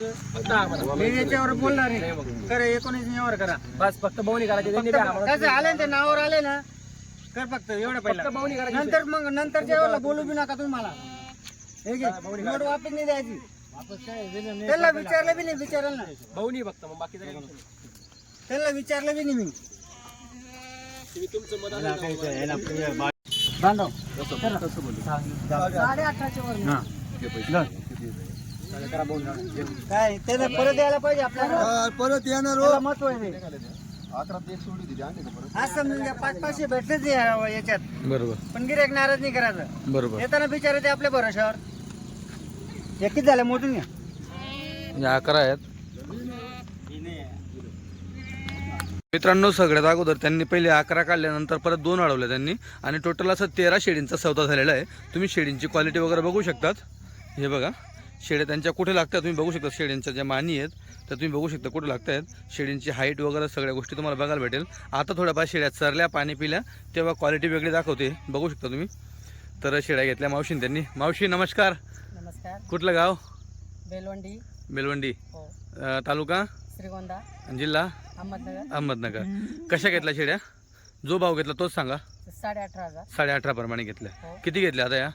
याच्यावर बोलणार आहे. करा एकोणीस यावर करा. बस फक्त बवणी करायची त्यांनी फक्त बी आम्हाला कसं आले ना ते नावावर आले ना कर फक्त एवढं पहिला. फक्त बवणी करायची नंतर मग नंतरच्या वेळेला बोलू बी नका तुम्ही मला हे घे नोट वापस नाही द्यायची. त्यांना विचारलं बी नाही विचारलं ना. बवणी फक्त मग बाकी नाही. त्यांना विचारलं बी नाही मी. तुम्ही तुमचं मत बांधव साडे अठराच्या वर काय त्याला परत यायला पाहिजे आपल्याला? परत येणार त्याला महत्त्व आहे. ते. अकरा एक सोडी दिली आणली का परत. आज समजून घ्या पाच पाचशे भेटतेच या- याच्यात. बरोबर. पण नाराज नाही करायचं. बरोबर. येताना बिचारे ते आपल्या भरोशावर हे किती झालं मोजून घ्या. या अकरा आहेत. मित्रांनो सगळ्यात अगोदर त्यांनी पहिले अकरा काढल्यानंतर परत दोन अडवले त्यांनी. आणि टोटल असं तेरा शेडींचा सौदा झालेला आहे. तुम्ही शेडींची क्वालिटी वगैरे बघू शकतात. हे बघा. शेड्या त्यांच्या कुठे लागतात तुम्ही बघू शकता. शेडींच्या ज्या मानी आहेत तर तुम्ही बघू शकता कुठे लागत आहेत शेडींची हाईट वगैरे सगळ्या गोष्टी तुम्हाला बघायला भेटेल. आता थोड्याफार शेड्या चरल्या पाणी पिल्या तेव्हा क्वालिटी वेगळी दाखवते. बघू शकता तुम्ही. तर शेड्या घेतल्या मावशीने त्यांनी. मावशी नमस्कार. नमस्कार. कुठलं गाव? बेलवंडी. बेलवंडी. हो. तालुका? श्रीगोंदा. जिल्हा? अहमदनगर. अहमदनगर. कशा घेतल्या शेड्या जो भाव घेतला तोच सांगा. साडे अठरा हजार. साडे अठरा प्रमाणे घेतल्या. हो. किती घेतल्या आता या?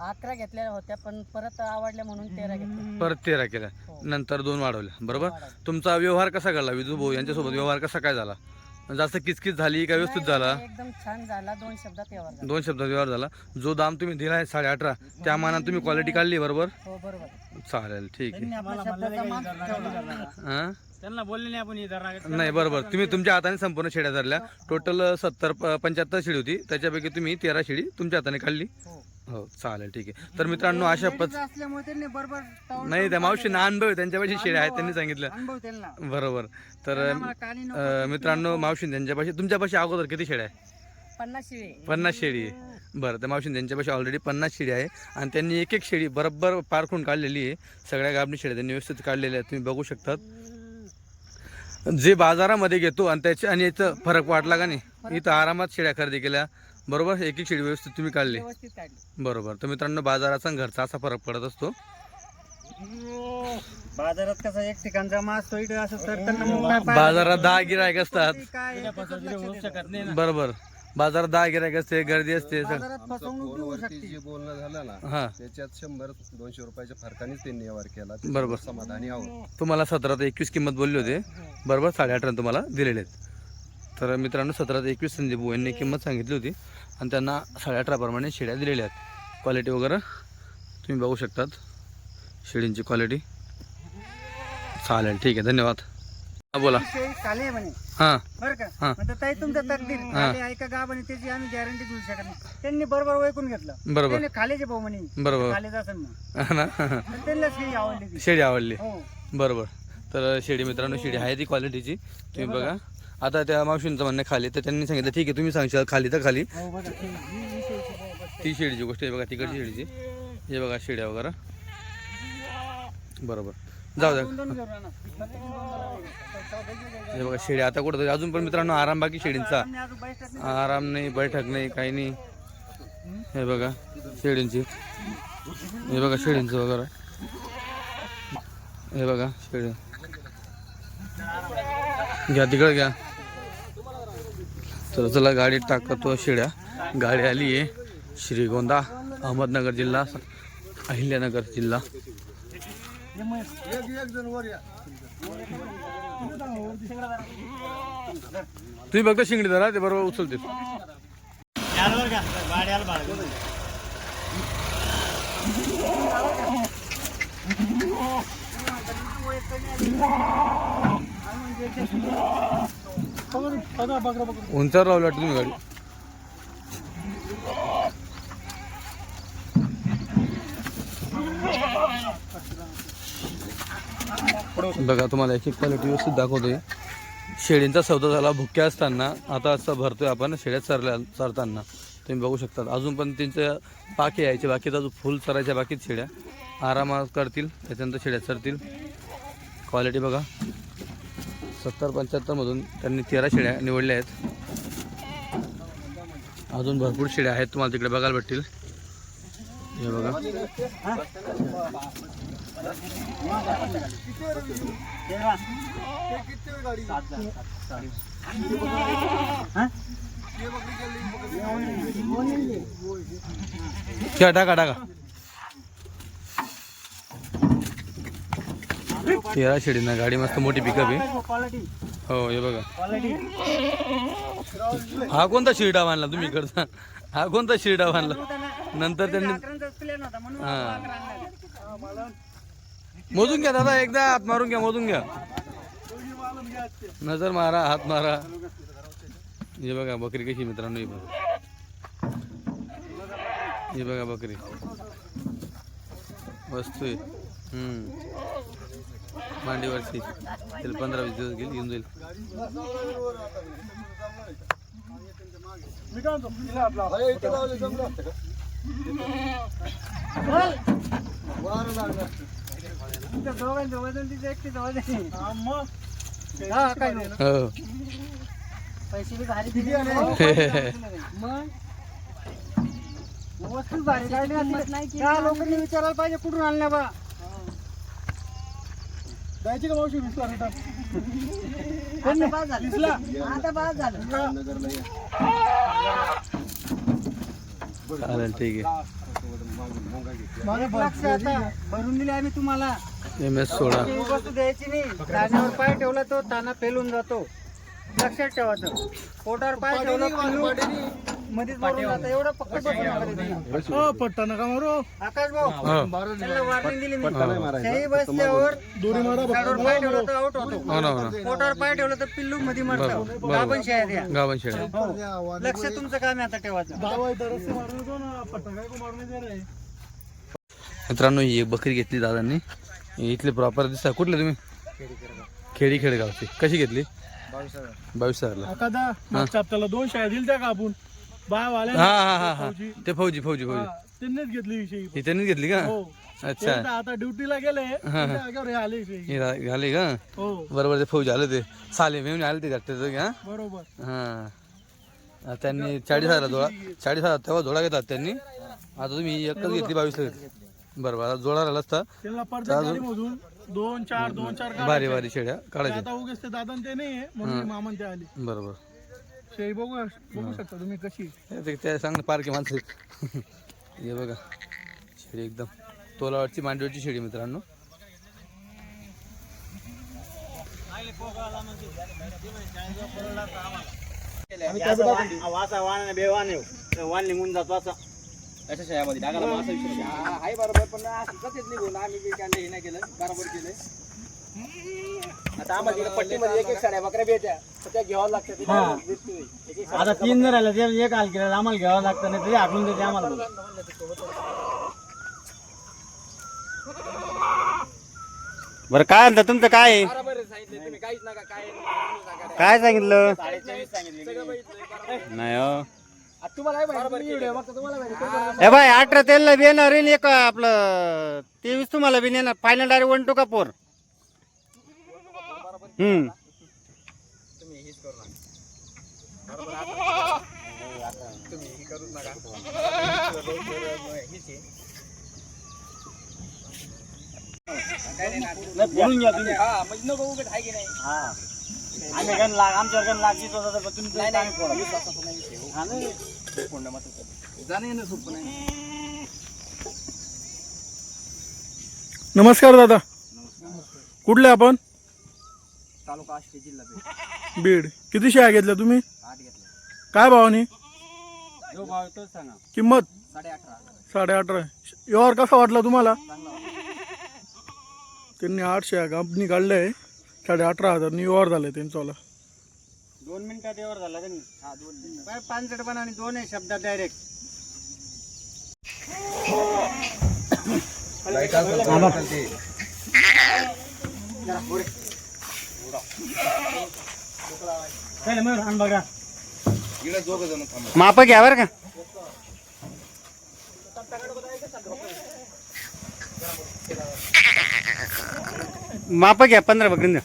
अकरा घेतल्या होत्या पण परत आवडल्या म्हणून तेरा घेतल्या. परत तेरा केल्या. हो. नंतर दोन वाढवल्या. बरोबर? तुमचा व्यवहार कसा घडला विजू भाऊ? यांच्यासोबत व्यवहार कसा काय झाला? जास्त किचकिच झाली का व्यवस्थित झाला? एकदम छान झाला. दोन शब्दात व्यवहार झाला. दोन शब्दात व्यवहार झाला. जो दाम तुम्ही दिला आहे साडे अठरा त्या मानात तुम्ही क्वालिटी काढली बरोबर? हो बरोबर. चालेल ठीक आहे. आपल्या शब्दाचा मान ठेवला. हां? त्यांना बोलले नाही आपण. नाही बरोबर. तुम्ही तुमच्या हाताने संपूर्ण शेड्या धरल्या. टोटल सत्तर पंच्याहत्तर शेळी होती. त्याच्यापैकी तुम्ही तेरा शेळी तुमच्या हाताने काढली. हो. हो चालेल ठीक आहे. तर मित्रांनो अशा पद असल्यामुळे त्यांनी बरोबर टावर- नाही त्या मावशींना अनुभव आहे त्यांच्यापाशी शेळ्या आहेत त्यांनी सांगितलं. अनुभव त्यांना. बरोबर. तर आम्हाला कानी नको. अं, मित्रांनो मावशीन त्यांच्यापाशी तुमच्यापाशी अगोदर किती शेळ्या आहे? पन्नास शिळे पन्नास शेळी आहे. बरं तर मावशीन त्यांच्यापाशी ऑलरेडी पन्नास शेळी आहे. आणि त्यांनी एक एक शेळी बरोबर पारखून काढलेली आहे. सगळ्या गाबणी शेळ्या त्यांनी व्यवस्थित काढलेल्या आहेत तुम्ही बघू शकतात. जे बाजारामध्ये घेतो आणि त्याच्या आणि याचं फरक वाटला का नाही? इथं आरामात शेळ्या खरेदी केल्या. बरोबर? एक एक शेळी व्यवस्थित तुम्ही काढली. व्यवस्थित काढली. बरोबर. तर मित्रांनो बाजाराचा आणि घरचा असा फरक पडत असतो. बाजारात कसा एक ठिकाणचा मास असं तर त्यांना मग काय पाहिजे? बाजारात दहा गिरायक असतात. काय लक्ष बरोबर. बाजारात दहा गिरायक असते गर्दी असते. देतं. बाजारात फसवणूक बी होऊ फोनवरती शकते. जे बोलणं झालं ना हा. त्याच्यात शंभर दोनशे रुपयाच्या फरकानेच त्यांनी व्यवहार केला. बरोबर. समाधानी आहोत. तुम्हाला सतरा ते एकवीस किंमत बोलली होते. बरोबर साडे अठरा तुम्हाला दिलेले आहेत. तर मित्रांनो सतरा ते एकवीस संदीप यांनी किंमत सांगितली होती. आणि त्यांना साडे अठराप्रमाणे शेळ्या दिलेल्या आहेत. क्वालिटी वगैरे तुम्ही बघू शकतात. शेळींची क्वालिटी चालेल ठीक आहे. धन्यवाद. हा बोला. हां बरं का. म्हणतात ताई तुमचं तकदीर खाली आहे का गाव आणि त्याची आम्ही गॅरंटी देऊ शकत नाही. त्यांनी बरोबर ओळखून घेतलं. बरोबर. खालीचे भाऊ म्हणे. बरोबर. खालीच असेल मग ना? तर त्यांना शेळी आवडली शेळी आवडली. हो. बरोबर. तर शेळी मित्रांनो शेळी आहे ती क्वालिटीची तुम्ही बघा. आता त्या मावशींचं म्हणणं खाली तर त्यांनी सांगितलं ठीक आहे तुम्ही सांगशाल खाली तर खाली. हो ती- शेळीची गोष्ट आहे बघा तिकडची शेळीची हे बघा शेळ्या वगैरे. बरोबर. जाऊ द्या. हे बघा शेळ्या आता कुठं अजून पण मित्रांनो आराम बाकी शेळींचा नाही. आराम नाही बैठक नाही काही नाही. हे बघा शेळींची हे बघा शेळींचं वगैरे. हे बघा शेळी घ्या तिकडे घ्या. तर चला गाडी टाकतो शिड्या. गाडी आली आहे श्रीगोंदा अहमदनगर जिल्हा अहिल्यानगर जिल्हा. तुम्ही बघता शिंगडी धरा ते बरोबर उचलते उंचावर लावलं वाटतं तुम्ही गाडी. बघा तुम्हाला एक एक क्वालिटी व्यवस्थित दाखवतोय. शेळींचा सौदा झाला भुक्या असताना. आता असं भरतोय आपण शेळ्या चरल्या चरताना. तुम्ही बघू शकता अजून पण त्यांचं पाके यायचे बाकी अजून फुल चरायच्या बाकीच शेळ्या. आरामात करतील त्याच्यानंतर शेळ्या चरतील. क्वालिटी बघा. सत्तर पंच्याहत्तरमधून त्यांनी तेरा शेळ्या निवडल्या आहेत अजून भरपूर शेळ्या आहेत तुम्हाला तिकडे बघायला भेटतील हे बघा तेरा. टाका टाका तेरा शेडीना गाडी मस्त मोठी पिकअप आहे. हो हे बघा. हा कोणता शिरडा बांधला तुम्ही इकडचा? हा कोणता शिरडा बांधला? नंतर त्यांनी हा. मोजून घ्या दादा एकदा हात मारून घ्या मोजून घ्या. नजर मारा हात मारा. हे बघा बकरी कशी मित्रांनो ही बघा. हे बघा बकरी. वस्तू आहे. मांडीवरची त्याला पंधरा वीस दिवस गेली येऊन जाईल. हा, काय नाही. हो पैसे भारी नाही. लोकांनी विचारायला पाहिजे कुठून आणल्या बा द्यायची का मावशी वीस आता बाद झालं. आता बाद झालं. चालेल ठीक आहे. माझं लक्ष आता. भरून दिले आम्ही तुम्हाला. एम एस सोळा. ती वस्तू द्यायची नाही. ताण्यावर पाय ठेवला तो ताना पेलून जातो. लक्षात ठेवायचं पोटावर पाय ठेवला मध्येच एवढं पक्क बसून. पट्टा नका मारू. आकाश भाऊ त्यांना वार्निंग दिली मी. पट्टा नाही मारायचा. शाही बसल्यावर झाडावर पाय ठेवला तर आउट होतो. हो ना हो ना. पोटावर पाय ठेवलं तर पिल्लू मध्ये मरतं. गावन शेळ्या हो. लक्ष तुमचं काम आहे आता ठेवायचं. मित्रांनो ही एक बकरी घेतली दादांनी. इथले प्रॉपर दिसता. कुठले तुम्ही? खेडी खेडगावची. कशी घेतली? बावीस हजारला. एखादा मागच्या हप्त्याला दोन शाळा दिल त्या का आपण? हा हा हा हा. ते फौजी फौजी फौजी. त्यांनीच घेतली विषयी त्यांनीच घेतली का? हो. अच्छा. ते आता ड्युटीला गेले त्या जागेवर हे आले विषयी ही रा- घाली का? हो. बरोबर ते फौजी आले ते. साले मेहून आले ते हा? बरोबर. हा. त्यांनी चाळीस हजार जोडा चाळीस हजार तेव्हा जोडा घेतात त्यांनी. आता तुम्ही एकच घेतली घेतली बरोबर आता जोडा राहिला असता. त्यांना प्रत्येक गाडीमधून दोन चार दोन चार गाड्या. भारी भारी शेड्या ते काढायच्या. आता उगेच ते दादा ते नाही म्हणून मामन ते आली. बरोबर. शेळी बघू बघू शकता तुम्ही कशी. ते त्या पार्क आहे माणसं. हे बघा शेळी एकदम. तोलावरची मांडीवरची शेळी मित्रांनो. बेवान वाण निघून जातो असं अशा शाळेमध्ये डागाला मासा विषय आहे बरोबर पण असं कधीच निघून आम्ही जे कांदे हे नाही केलं. बरोबर केलं आता आम्हाला इकडे पट्टीमध्ये एक एक साड्या बकऱ्या भेटल्या तर त्या घ्यावं लागतं आता तीन जर राहिलं ते एक हाल केलं आम्हाला घ्यावं लागतं नाही तरी आठवून देते आम्हाला. बरं काय म्हणता तुमचं काय आहे? तुम्ही काहीच नका काय काय सांगितलं? नाही हो. तुम्हाला व्हिडिओ बघता तुम्हाला माहिती? ए बाय अठरा तेलला बी येणार एक आपलं तेवीस तुम्हाला बी येणार फायनल डायरेक्ट वन टू का फोर हम्म. बोलून घ्या तुम्ही. हा म्हणजे नको उगाच आहे की नाही? हा. आम्ही गण लाग आमच्यावर गण लागलीच होता तर तुम्ही तरी काय करा. हा नाही. जाणे येणं सोपं नाही. नमस्कार दादा. कुठले आपण? तालुका आष्टी जिल्हा बीड. बीड. किती शेळ्या घेतल्या तुम्ही? आठ घेतला काय भावाने जो भाव आहे तोच सांगा. किंमत? साडे अठरा साडे अठरा व्यवहार कसा वाटला तुम्हाला? त्यांनी आठ शेळ्या कंपनी काढल्या आहे. साडे अठरा हजार व्यवहार झालाय त्यांचावाला दोन मिनिटात एवढं झालं का नाही? हा दोन मिनिट. पाच पण आणि दोन आहे शब्दात डायरेक्ट लाइट असेल तर असेल ते. बघा इकडे दोघं जण थांबा. माप घ्या बरं का. माप घ्या पंधरा बकरींना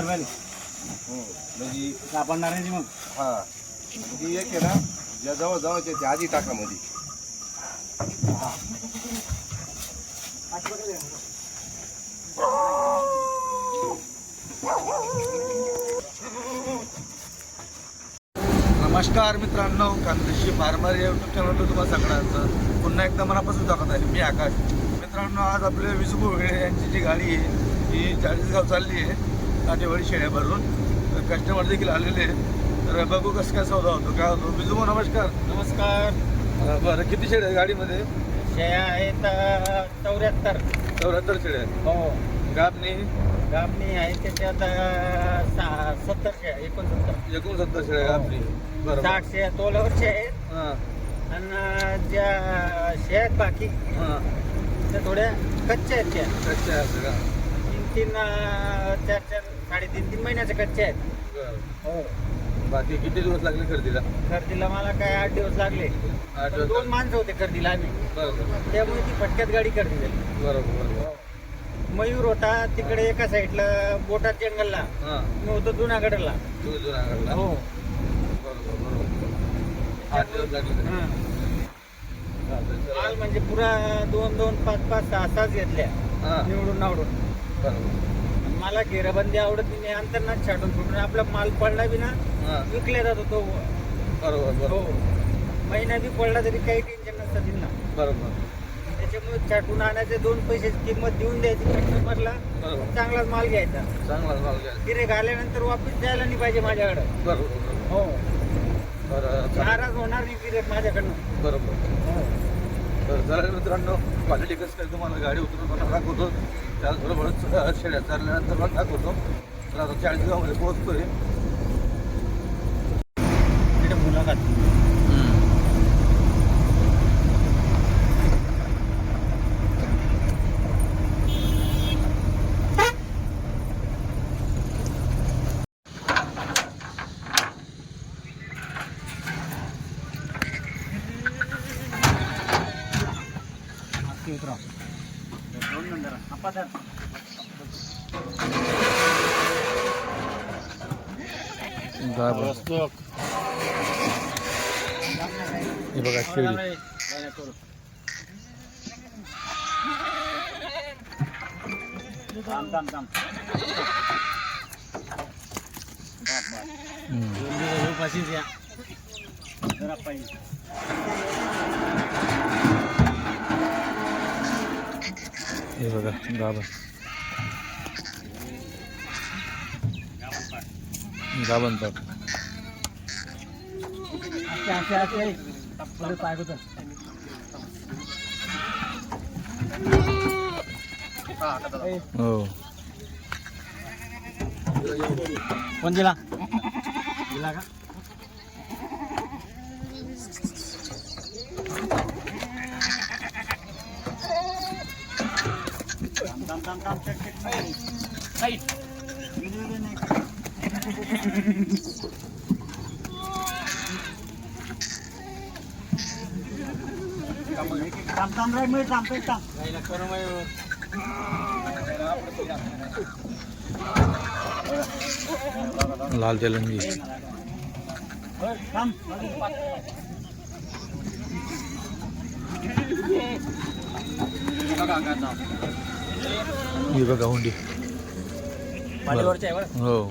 बेल। म्हणजे आपण नारायणजी मग। हा ही एक आहे ना ज्या जवळ जवळचे ते आधी टाका मध्ये. नमस्कार मित्रांनो कांदेशी फार्मर या युट्यूब चॅनलवर तुम्हाला सगळ्यांचं पुन्हा एकदा मनापासून दाखवत आहे. मी आकाश. मित्रांनो आज आपले विसुबू वेगळे यांची जी गाडी आहे ही चाळीसगाव चालली आहे काटेवाडी शेळ्या भरून. तर कस्टमर देखील आलेले आहे तर बघू कसं काय सौदा होतो. काय होतो? विजुबू नमस्कार. नमस्कार. बरं किती शेळ्या आहेत गाडीमध्ये? शेया आहेत चौऱ्याहत्तर. चौऱ्याहत्तर शेळ्या आहेत. हो. गाबणी? गाबणी आहे त्याच्यात अं, सहा सत्तर शेया एकोणसत्तर. एकोणसत्तर शेळ्या गाबणी. बरं साठ शेया तोलावरच्या आहेत. हां. आणि ज्या आहेत बाकी हां. त्या थोड्या कच्च्या आहेत त्या. कच्च्या आहेत का तीन तीन अं, चार चार साडेतीन तीन महिन्याच्या कच्च्या आहेत. बरं. हो. बाकी किती दिवस लागले खरेदीला? खरेदीला मला काय आठ दिवस लागले. आठ पण दिवस दोन माणसं होते खरेदीला आम्ही. बरं त्यामुळे ती फटक्यात गाडी खरेदी झाली. बरोबर बरोबर. मयूर होता तिकडे एका साईडला बोटात जंगलला. हां. मी होतो जुनागडला. तू जुनागडला? हो. बरोबर बरोबर. आठ दिवस लागले. हं. माल म्हणजे पुरा दोन दोन पाच पाच सहा सहाच घेतल्या. हां. निवडून नावडून बरोबर. मला घेराबंदी आवडत नाही मी अंतरनाथ छाटून फुटून. आपला माल पडला बी ना हां. विकल्या जातो तो. बरोबर हो. बरोबर महिना बी पडला तरी काही टेन्शन नसतं त्यांना बरोबर. त्याच्यामुळे छाटून आणायचे दोन पैशाची किंमत देऊन द्यायची कस्टमरला बरोबर. चांगलाच माल घ्यायचा. चांगला माल घ्या गिरेक आल्यानंतर वापस द्यायला नाही पाहिजे माझ्याकडे. बरोबर बरोबर. हो. बरं नाराज होणार नाही गिरेक माझ्याकडनं. बरोबर. तर मित्रांनो क्वालिटी कसं काय तुम्हाला गाडी उतरून पण दाखवतो त्याचबरोबर शेड्या चालल्यानंतर पण दाखवतो तर आता चाळीसगावमध्ये पोहोचतोय. तिथे मुलाखत. हे बघा शेळी थांब थांब थांब हम्म. पाशीच या जरा पाहिजे हे बघा गाभा गाभण पाक असे असे पुढे पाय होतं हो कोण दिला दिला का थांब रे मी थांबतो थांब लाल तेलंगी थांब ही बघा हुंडी. पाठीवरच्या आहे बरं. हो हो.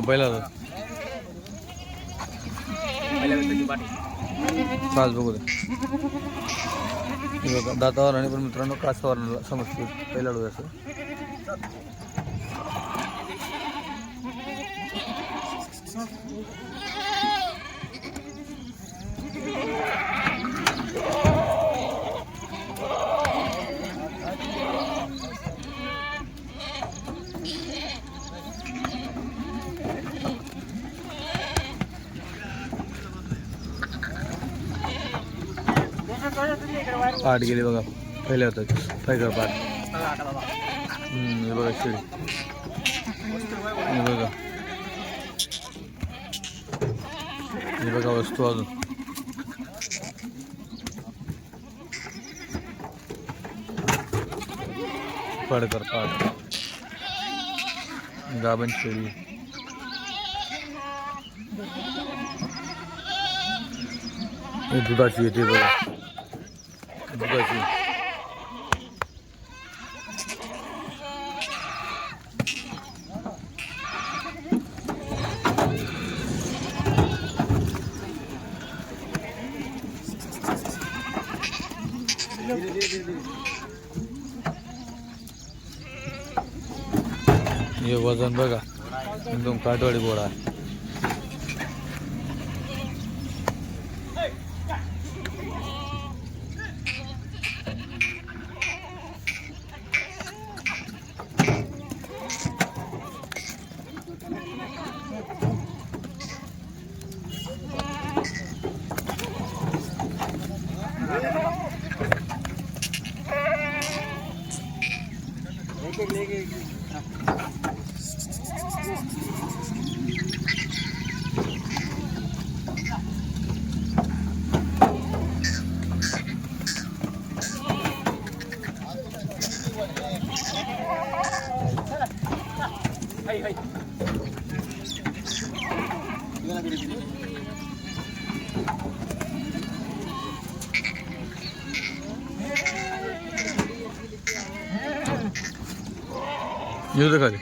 आता बघा. पहिला होता. बघू दे बघा दातावर आणि पण मित्रांनो कासावर समजतो पहिला डोळ्या डोळ्याचं पाठ गेली बघा. पहिल्या होतं. पहिलं पाठ. बघा बघा शिडी. बघा. हे बघा वस्तू अजून. पडकर पाठ. गाबन शेळी दुधाची येते बघा. दुधाची हे वजन बघा एकदम काटवाडी गोळा आहे. येऊ दे खाली.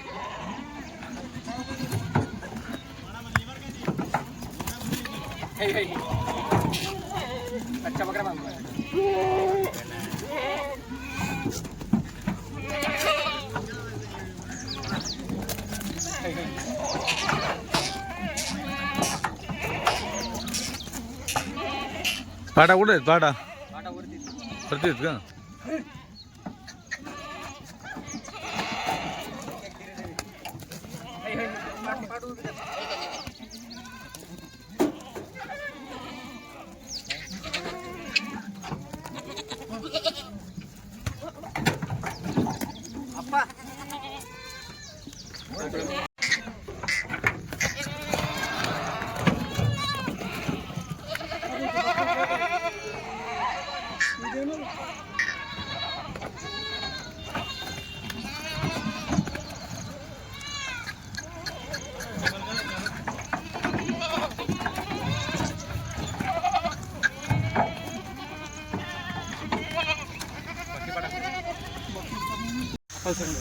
पाटा कुठे आहेत पाटा पाटा वरती. वरती आहेत का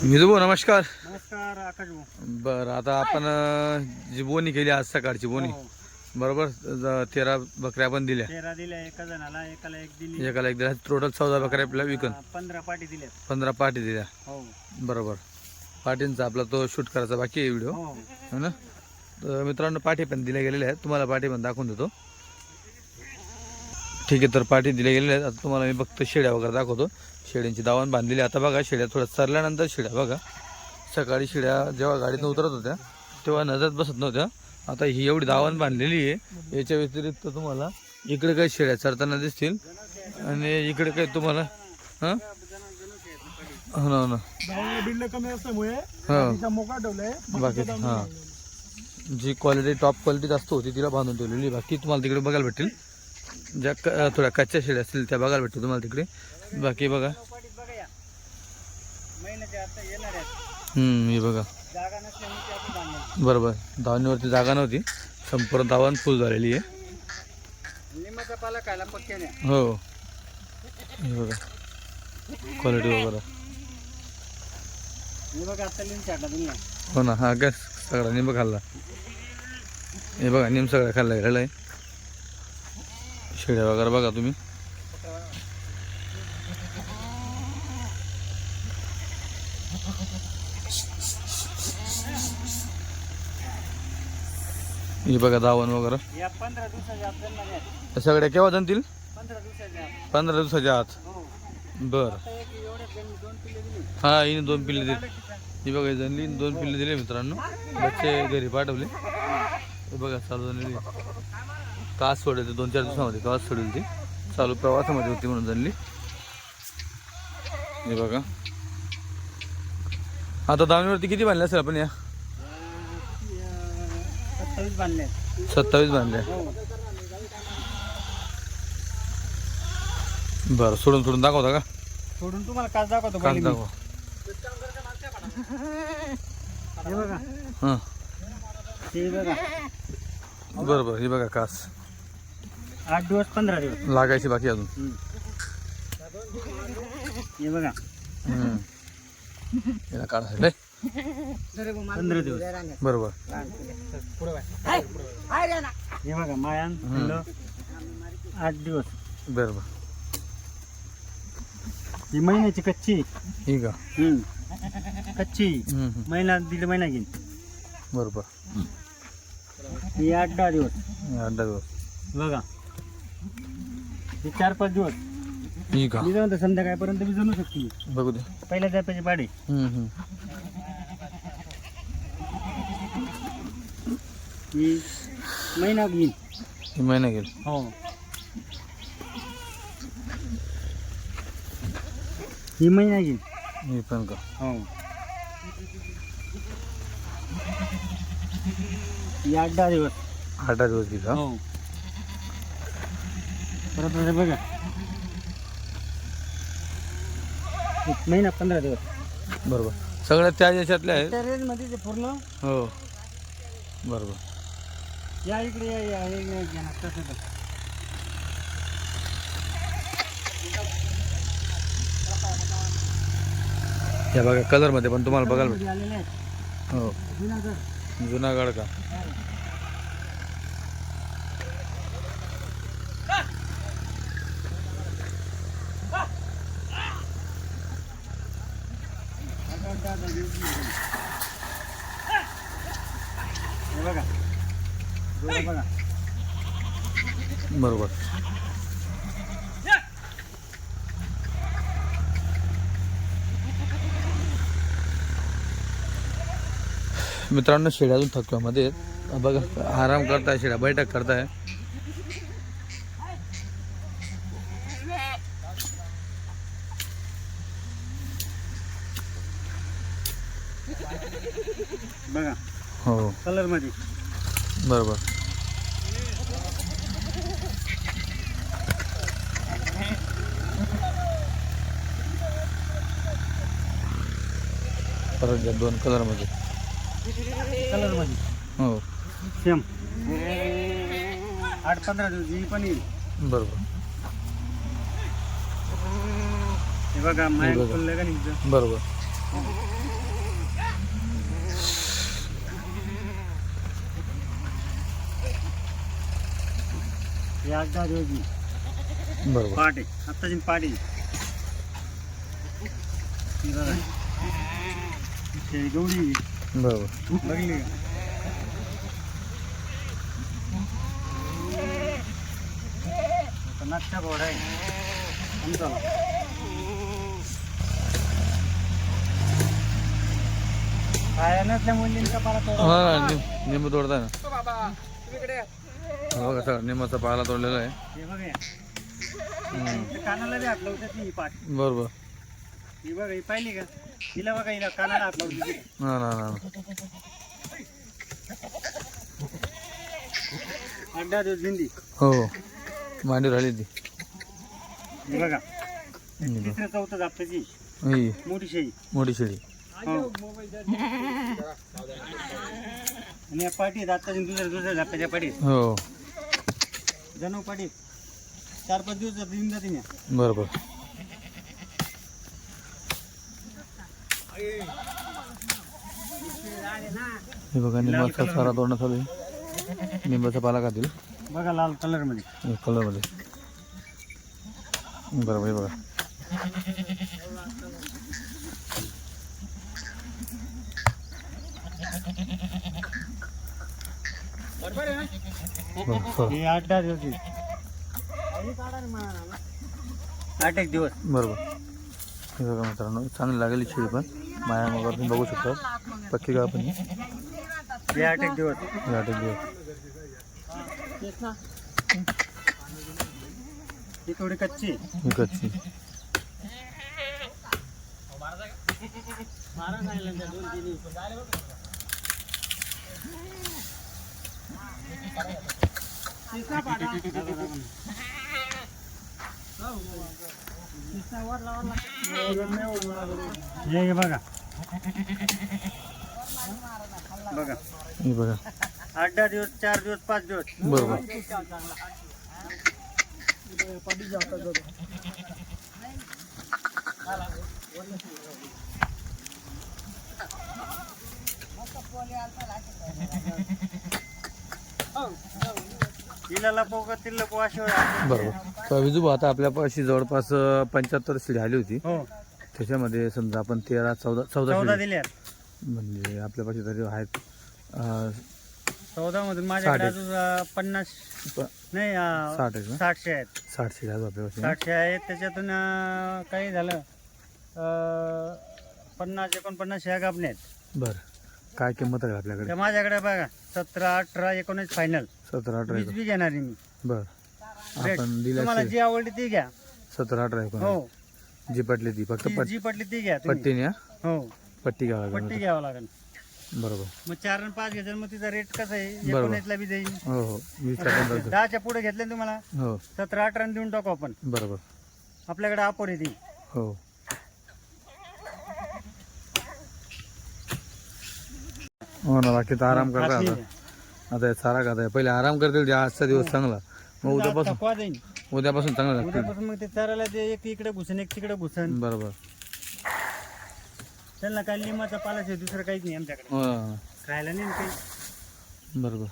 मिजू भाऊ नमस्कार नमस्कार आकाश भाऊ बरं आता आपण जी बोनी केली आज सकाळची बोनी हो. बरोबर? ज- तेरा बकऱ्या पण दिल्या. तेरा दिल्या एका जणाला एकाला एक दिली. एकाला एक दिल्या टोटल चौदा बकऱ्या आपल्याला विकन. पंधरा पाटी दिल्यात. पंधरा पाटी दिल्या. हो. बरोबर. पाटींचा आपला तो शूट करायचा बाकी आहे व्हिडिओ हो. है ना? तर मित्रांनो पाठी पण दिल्या गेलेल्या आहेत. तुम्हाला पाठी पण दाखवून देतो. ठीक आहे तर पाठी दिल्या गेलेल्या आहेत. आता तुम्हाला मी फक्त शेड्या वगैरे दाखवतो. शेड्यांची दावण बांधलेली आता बघा शेड्या थोड्या सरल्यानंतर शेड्या बघा. सकाळी शेड्या जेव्हा गाडीतून उतरत होत्या तेव्हा नजर बसत नव्हत्या. आता ही एवढी दावण बांधलेली आहे याच्या व्यतिरिक्त तुम्हाला इकडे काही शेड्या चरताना दिसतील. आणि इकडे काही तुम्हाला हां? हो ना हो हो. बाकी हां. जी क्वालिटी टॉप क्वालिटीत असतो ती तिला बांधून ठेवलेली. बाकी तुम्हाला तिकडे बघायला भेटेल. ज्या थोड्या कच्च्या शेळ्या असतील त्या बघायला भेटतील तुम्हाला तिकडे. बाकी बघा. महिन्याच्या आता येणार आहेत. हे बघा. बरोबर. धावणीवरती जागा नव्हती. संपूर्ण धावण फुल झालेली आहे. हो. हे बघा. क्वालिटी वगैरे. हो ना हा गॅस सगळा निंब खाल्ला. हे बघा निंब सगळा खाल्ला गेलेला आहे शेड्या वगैरे बघा तुम्ही. हे बघा दावण वगैरे. या पंधरा दिवसाच्या आत सगळ्या केव्हा जणतील पंधरा दिवसाच्या आत. पंधरा दिवसाच्या आत. हो. बर. आता एक दोन पिल्ले दिली. हा हिने दोन पिल्ले दिले. ही बघा ही जणली हिने दोन पिल्ले दिले मित्रांनो. बच्चे घरी पाठवले. हे बघा चालू झालेली. कास सोडेल दोन चार दिवसामध्ये कास सोडेल ती चालू प्रवासामध्ये होती म्हणून जणली हे बघा. आता दावणीवरती किती बांधले असेल आपण या? सत्तावीस बांधले. सत्तावीस हो बरं सोडून सोडून दाखवता का सोडून तुम्हाला काच दाखवतो पहिले मी. दाखवा हे बघा हां बघा बरं बरं हे बघा कास आठ दिवस पंधरा दिवस लागायची बाकी अजून. हे बघा हम्म. याला काढायचं. पंधरा दिवस. बरोबर. हे बघा मायान पिल्लं आठ दिवस. बरं बरं ही महिन्याची कच्ची. ही का? हम्म. कच्ची. हम्म, हम्म. महिना दीड महिना घेईन. बरोबर. ही आठ दहा दिवस. आठ दहा दिवस. बघा. हे चार पाच दिवस. ही का? मी जाऊन संध्याकाळपर्यंत मी जणू शकते बघू दे. पहिल्या जाप्याचे पाडे हम्म, हम्म. ही महिना घेईन. ही महिना गेल हो. ही महिना घेईन. ही पण का? हो. ही आठ दहा दिवस. आठ दहा दिवस का? हो. परत हे बघा. एक महिना पंधरा दिवस. बरोबर. सगळ्या त्या याच्यातल्या आहेत. त्या रेंजमध्ये ते पूर्ण हो. बरोबर. या इकडे या या हे घ्या, घ्या ना, तसं. या बघा कलरमध्ये पण तुम्हाला बघायला भेटेल. आलेले आहेत. हो. जुनागड जुनागड का हे बघा डोळा बघा बरोबर मित्रांनो शेळ्या अजून थकव्यामध्ये बघा आराम करताय शेळ्या बैठक करताय. बघा हो. कलरमध्ये बरोबर. परत दोन कलरमध्ये. कलरमध्ये हो. सेम. आठ पंधरा दिवस ही पण येईल. बरोबर. हे बघा माय बघा. खुललं का नाही बरोबर. हे आठ दहा दिवस येईल. बरोबर. पहाटे आत्ताची पहाटे हे बघा. गौडी बरोबर. नागचा घोडा आहे. आमचा हा निंबू तोडताय ना. हो का सर निंबाचा पाला तोडलेला आहे. कानाला बरोबर. ही बघा ही पाहिली का? हिला बघा हिला कानाला हात लावली ना ना ना. आठ दहा दिवस भिंडी हो. मांडी राहिली ती हे बघा. ही बघ. जापताची ही. मोठी शेळी. मोठी शेळी. हो. आणि या पाठीत आत्ताची दुसऱ्या दुसऱ्या जापताच्या पाठीत हो. जणू पाठीत चार पाच दिवस जाते मी बरोबर. हे बघा निंबाचा सारा तोडणं चालू आहे निंबाचा पाला खातील बघा लाल कलरमध्ये कलरमध्ये बरोबर हे बघा. हे आठ दहा दिवस. आठ एक दिवस. बरोबर हे बघा मित्रांनो चांगली लागेल शेळी पण. माया मगर तुम्ही बघू शकता पक्की गाव पण आहे. हे आठ एक दिवस। हे आठ एक दिवस ही थोडी कच्ची. ही कच्ची। हे हे बघा. बघा. हे बघा. आठ दहा दिवस चार दिवस पाच दिवस. बरोबर. हिला लपव का तिला लपव अशी होय. बरोबर. तर विजू भाऊ, आता आपल्यापाशी जवळपास पंच्याहत्तर शिडी आली होती. हो. त्याच्यामध्ये समजा आपण तेरा चौदा चौदा चौदा दिल्या. म्हणजे आपल्यापाशी तरी आहेत अं, चौदा मधून माझ्याकडे साठ अजून अं, पन्नास प- नाही अं, साठ आहे ना? साठशे आहेत. साठ शिडी आहेत आपल्यापाशी साठशे आहेत. त्याच्यातून अं, काही झालं अं, पन्नास एकोणपन्नास ह्या आहेत. बरं. काय किंमत आहे आपल्याकडे? माझ्याकडे बघा सतरा अठरा एकोणीस फायनल सतरा अठरा वीस बी घेणार आहे मी. बरं. रेट. आपण तुम्हाला जी आवडली ती घ्या. सतरा अठरा हो. जी पटली ती फक्त ती पट जी पटली ती घ्या तुम्ही. पट्टीने हा? हो. पट्टी घ्यावं पट्टी लागेल घ्यावं लागेल. बरोबर. मग चार आणि पाच घेतलं मग तिचा रेट कसा आहे? बरोबर. एकोणीसला बी जाईल हो हो. वीस दहाच्या पुढे घेतले ना तुम्हाला? हो. सतरा अठरा देऊन टाकू आपण. बरोबर. आपल्याकडे अपोर आहे ती. हो. हो ना बाकी तर आराम करता आता. आता हे चारा खाता पहिले आराम करतील आजचा दिवस चांगला. मग. उद्यापासून उद्यापासून चांगला लागतील. उद्यापासून मग ते चारायला ते एक इकडे घुसन एक तिकडे घुसन. बरोबर. त्यांना काय लिंबाचा पालाच आहे दुसरं काहीच नाही आमच्याकडे. हो. खायला नाही ना काही. बरोबर.